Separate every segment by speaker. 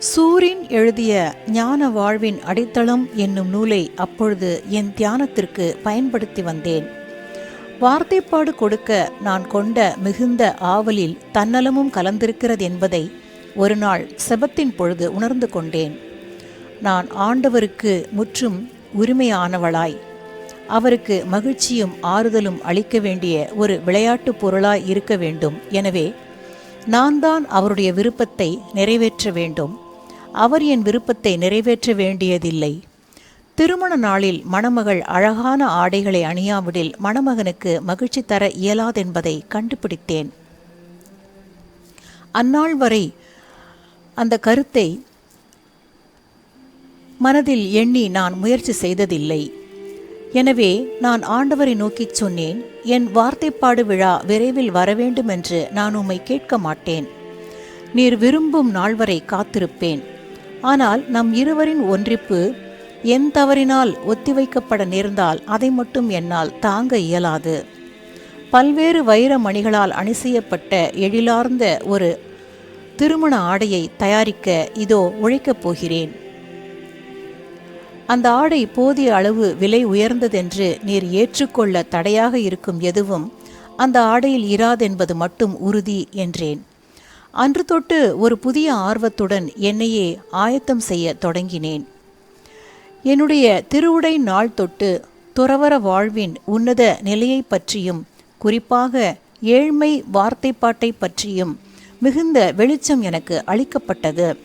Speaker 1: சூரின் எழுதிய ஞான வாழ்வின் அடித்தளம் என்னும் நூலை அப்பொழுது என் தியானத்திற்கு பயன்படுத்தி வந்தேன். வார்த்தைப்பாடு கொடுக்க நான் கொண்ட மிகுந்த ஆவலில் தன்னலமும் கலந்திருக்கிறது என்பதை ஒரு நாள் செபத்தின் பொழுது உணர்ந்து கொண்டேன். நான் ஆண்டவருக்கு முற்றும் உரிமையானவளாய் அவருக்கு மகிழ்ச்சியும் ஆறுதலும் அளிக்க வேண்டிய ஒரு விளையாட்டுப் பொருளாய் இருக்க வேண்டும். எனவே நான் தான் அவருடைய விருப்பத்தை நிறைவேற்ற வேண்டும். அவர் என் விருப்பத்தை நிறைவேற்ற வேண்டியதில்லை. திருமண நாளில் மணமகள் அழகான ஆடைகளை அணியாவிடில் மணமகனுக்கு மகிழ்ச்சி தர இயலாதென்பதை கண்டுபிடித்தேன். அந்நாள் வரை அந்த கருத்தை மனதில் எண்ணி நான் முயற்சி செய்ததில்லை. எனவே நான் ஆண்டவரை நோக்கிச் சொன்னேன் என் வார்த்தைப்பாடு விழா விரைவில் வரவேண்டும் என்று நான் உம்மை கேட்க மாட்டேன். நீர் விரும்பும் நாள் வரை காத்திருப்பேன். ஆனால் நம் இருவரின் ஒன்றிப்பு என் தவறினால் ஒத்திவைக்கப்பட நேர்ந்தால் அதை மட்டும் என்னால் தாங்க இயலாது. பல்வேறு வைர மணிகளால் அணி செய்யப்பட்ட எழிலார்ந்த ஒரு திருமண ஆடையை தயாரிக்க இதோ உழைக்கப் போகிறேன். அந்த ஆடை போதிய அளவு விலை உயர்ந்ததென்று நீர் ஏற்றுக்கொள்ள தடையாக இருக்கும் எதுவும் அந்த ஆடையில் இராதென்பது மட்டும் உறுதி என்றேன். அன்று தொட்டு ஒரு புதிய ஆர்வத்துடன் என்னையே ஆயத்தம் செய்ய தொடங்கினேன். என்னுடைய திருவுடை நாள் தொட்டு துறவர வாழ்வின் உன்னத நிலையை பற்றியும் குறிப்பாக ஏழ்மை வார்த்தைப்பாட்டை பற்றியும் மிகுந்த வெளிச்சம் எனக்கு அளிக்கப்பட்டது.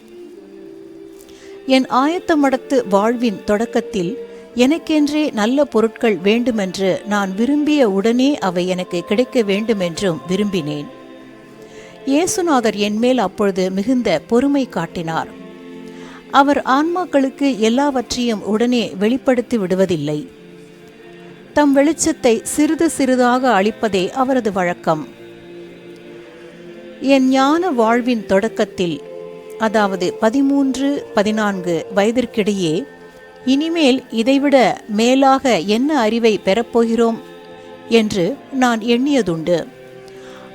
Speaker 1: என் ஆயத்தமடத்து வாழ்வின் தொடக்கத்தில் எனக்கென்றே நல்ல பொருட்கள் வேண்டுமென்று நான் விரும்பிய உடனே அவை எனக்கு கிடைக்க வேண்டுமென்றும் விரும்பினேன். இயேசுநாதர் என்மேல் அப்பொழுது மிகுந்த பொறுமை காட்டினார். அவர் ஆன்மாக்களுக்கு எல்லாவற்றையும் உடனே வெளிப்படுத்தி விடுவதில்லை. தம் வெளிச்சத்தை சிறிது சிறிதாக அளிப்பதே அவரது வழக்கம். என் ஞான வாழ்வின் தொடக்கத்தில் அதாவது பதிமூன்று பதினான்கு வயதிற்கிடையே இனிமேல் இதைவிட மேலாக என்ன அறிவை பெறப்போகிறோம்? என்று நான் எண்ணியதுண்டு.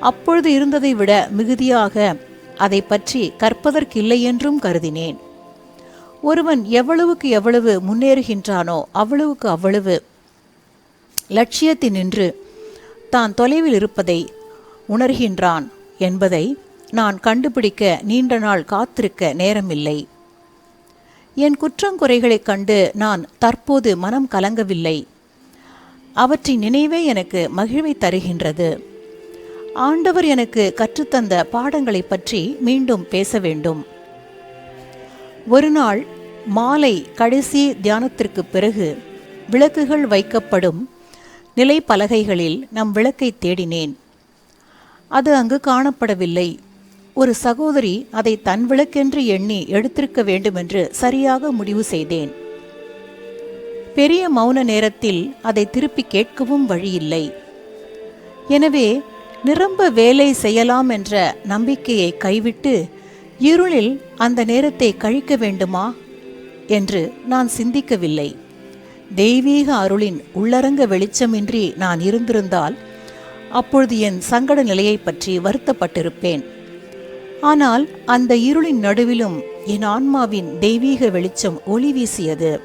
Speaker 1: அப்பொழுது இருந்ததை விட மிகுதியாக அதை பற்றி கற்பதற்கில்லை என்றும் கருதினேன். ஒருவன் எவ்வளவுக்கு எவ்வளவு முன்னேறுகின்றானோ அவ்வளவுக்கு அவ்வளவு லட்சியத்தினின்று தான் தொலைவில் இருப்பதை உணர்கின்றான் என்பதை நான் கண்டுபிடிக்க நீண்ட நாள் காத்திருக்க நேரமில்லை. என் குற்றங்குறைகளைக் கண்டு நான் தற்போது மனம் கலங்கவில்லை. அவற்றின் நினைவே எனக்கு மகிழ்வை தருகின்றது. ஆண்டவர் எனக்கு கற்றுத்தந்த பாடங்களை பற்றி மீண்டும் பேச வேண்டும். ஒரு நாள் மாலை கடைசி தியானத்திற்கு பிறகு விளக்குகள் வைக்கப்படும் நிலைப்பலகைகளில் நம் விளக்கை தேடினேன். அது அங்கு காணப்படவில்லை. ஒரு சகோதரி அதை தன் விளக்கென்று எண்ணி எடுத்திருக்க வேண்டுமென்று சரியாக முடிவு செய்தேன். பெரிய மௌன நேரத்தில் அதை திருப்பி கேட்கவும் வழியில்லை. எனவே நிரம்ப வேலை செய்யலாம் என்ற நம்பிக்கையை கைவிட்டு இருளில் அந்த நேரத்தை கழிக்க வேண்டுமா என்று நான் சிந்திக்கவில்லை. தெய்வீக அருளின் உள்ளரங்க வெளிச்சமின்றி நான் இருந்திருந்தால் அப்பொழுது என் சங்கட நிலையை பற்றி வருத்தப்பட்டிருப்பேன். ஆனால் அந்த இருளின் நடுவிலும் என் ஆன்மாவின் தெய்வீக வெளிச்சம் ஒளி வீசியது.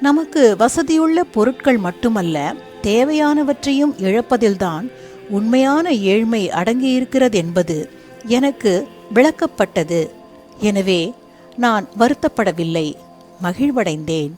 Speaker 1: நமக்கு வசதியுள்ள பொருட்கள் மட்டுமல்ல தேவையானவற்றையும் இழப்பதில்தான் உண்மையான ஏழ்மை அடங்கியிருக்கிறது என்பது எனக்கு விளக்கப்பட்டது. எனவே நான் வருத்தப்படவில்லை மகிழ்வடைந்தேன்.